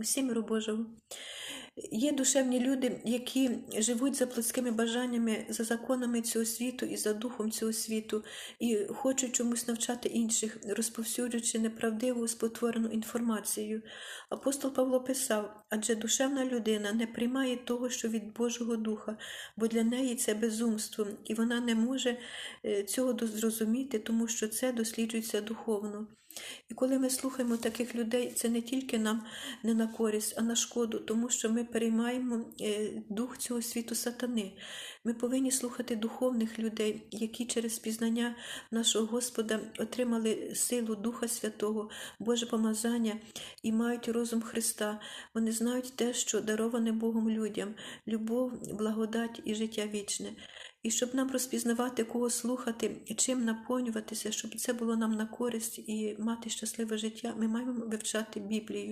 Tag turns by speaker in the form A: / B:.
A: Всім миру Божого. Є душевні люди, які живуть за плотськими бажаннями, за законами цього світу і за духом цього світу, і хочуть чомусь навчати інших, розповсюджуючи неправдиву спотворену інформацію. Апостол Павло писав: адже душевна людина не приймає того, що від Божого Духа, бо для неї це безумство, і вона не може е, цього зрозуміти, тому що це досліджується духовно. І коли ми слухаємо таких людей, це не тільки нам не на користь, а на шкоду, тому що ми переймаємо е, дух цього світу сатани. Ми повинні слухати духовних людей, які через пізнання нашого Господа отримали силу Духа Святого, Боже помазання і мають розум Христа. Вони знають те, що дароване Богом людям, любов, благодать і життя вічне. І щоб нам розпізнавати, кого слухати, чим наповнюватися, щоб це було нам на користь і мати щасливе життя, ми маємо вивчати Біблію.